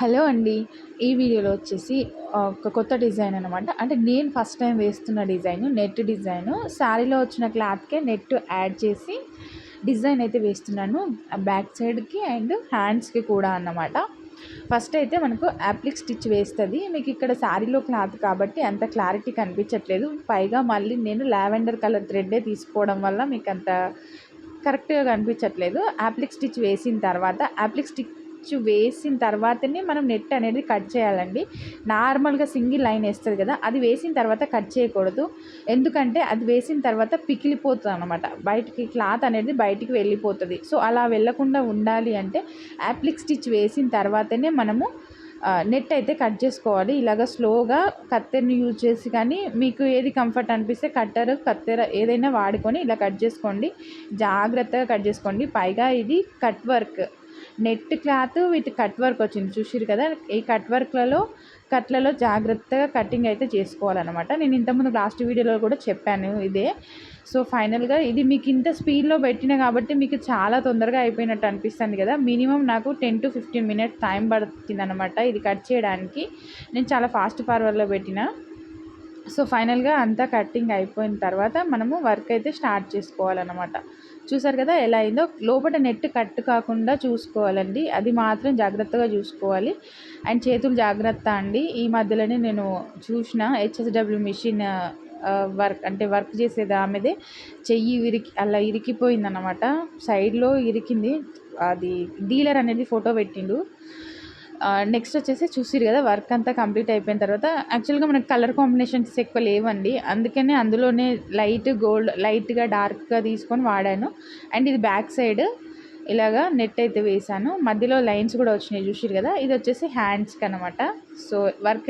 Hello అండి. ఈ వీడియోలో వచ్చేసి ఒక కొత్త డిజైన్ అనమాట అంటే నేను ఫస్ట్ టైం వేస్తున్న డిజైన్ నెట్ డిజైన్. శారీలో వచ్చిన క్లాత్కే నెట్ యాడ్ చేసి డిజైన్ అయితే వేస్తున్నాను. బ్యాక్ సైడ్కి అండ్ హ్యాండ్స్కి కూడా అన్నమాట. ఫస్ట్ అయితే మనకు యాప్లిక్ స్టిచ్ వేస్తుంది. మీకు ఇక్కడ శారీలో క్లాత్ కాబట్టి అంత క్లారిటీ కనిపించట్లేదు. పైగా మళ్ళీ నేను లావెండర్ కలర్ థ్రెడ్డే తీసుకోవడం వల్ల మీకు అంత కరెక్ట్గా కనిపించట్లేదు. యాప్లిక్ స్టిచ్ వేసిన తర్వాత యాప్లిక్ స్టిచ్ వేసిన తర్వాతనే మనం నెట్ అనేది కట్ చేయాలండి. నార్మల్గా సింగిల్ లైన్ వేస్తుంది కదా అది వేసిన తర్వాత కట్ చేయకూడదు. ఎందుకంటే అది వేసిన తర్వాత పికిలిపోతుంది అనమాట బయటికి క్లాత్ అనేది బయటికి వెళ్ళిపోతుంది. సో అలా వెళ్ళకుండా ఉండాలి అంటే యాప్లిక్ స్టిచ్ వేసిన తర్వాతనే మనము నెట్ అయితే కట్ చేసుకోవాలి. ఇలాగ స్లోగా కత్తెరని యూజ్ చేసి కానీ మీకు ఏది కంఫర్ట్ అనిపిస్తే కట్టర్ కత్తెర ఏదైనా వాడుకొని ఇలా కట్ చేసుకోండి. జాగ్రత్తగా కట్ చేసుకోండి. పైగా ఇది cut work. Net cloth with cut work వచ్చింది. చూసిరు కదా ఈ కట్ వర్క్లలో కట్లలో జాగ్రత్తగా కటింగ్ అయితే చేసుకోవాలన్నమాట. నేను ఇంతకుముందు లాస్ట్ వీడియోలో కూడా చెప్పాను ఇదే. సో ఫైనల్గా ఇది మీకు ఇంత స్పీడ్లో పెట్టిన కాబట్టి మీకు చాలా తొందరగా అయిపోయినట్టు అనిపిస్తుంది కదా. మినిమం నాకు ten to fifteen minutes time పడుతుంది అనమాట ఇది కట్ చేయడానికి. నేను చాలా ఫాస్ట్ ఫార్వర్డ్లో పెట్టిన. సో ఫైనల్గా అంతా కట్టింగ్ అయిపోయిన తర్వాత మనము వర్క్ అయితే స్టార్ట్ చేసుకోవాలన్నమాట. చూసారు కదా ఎలా అయిందో? లోపల నెట్ కట్ కాకుండా చూసుకోవాలండి. అది మాత్రం జాగ్రత్తగా చూసుకోవాలి. అండ్ చేతులు జాగ్రత్త అండి. ఈ మధ్యలోనే నేను చూసిన హెచ్ఎస్డబ్ల్యూ మిషన్ వర్క్ అంటే వర్క్ చేసేది ఆమెదే. చెయ్యి ఇరికి అలా ఇరికిపోయిందన్నమాట. సైడ్లో ఇరికింది. అది డీలర్ అనేది ఫోటో పెట్టిండు. నెక్స్ట్ వచ్చేసి చూసిరు కదా వర్క్ అంతా కంప్లీట్ అయిపోయిన తర్వాత యాక్చువల్గా మనకు కలర్ కాంబినేషన్స్ ఎక్కువ లేవండి. అందుకనే అందులోనే లైట్ గోల్డ్ లైట్గా డార్క్గా తీసుకొని వాడాను. అండ్ ఇది బ్యాక్ సైడ్ ఇలాగా నెట్ అయితే వేసాను మధ్యలో లైన్స్ కూడా వచ్చినాయి చూసిరు కదా ఇది వచ్చేసి హ్యాండ్స్కి అనమాట సో వర్క్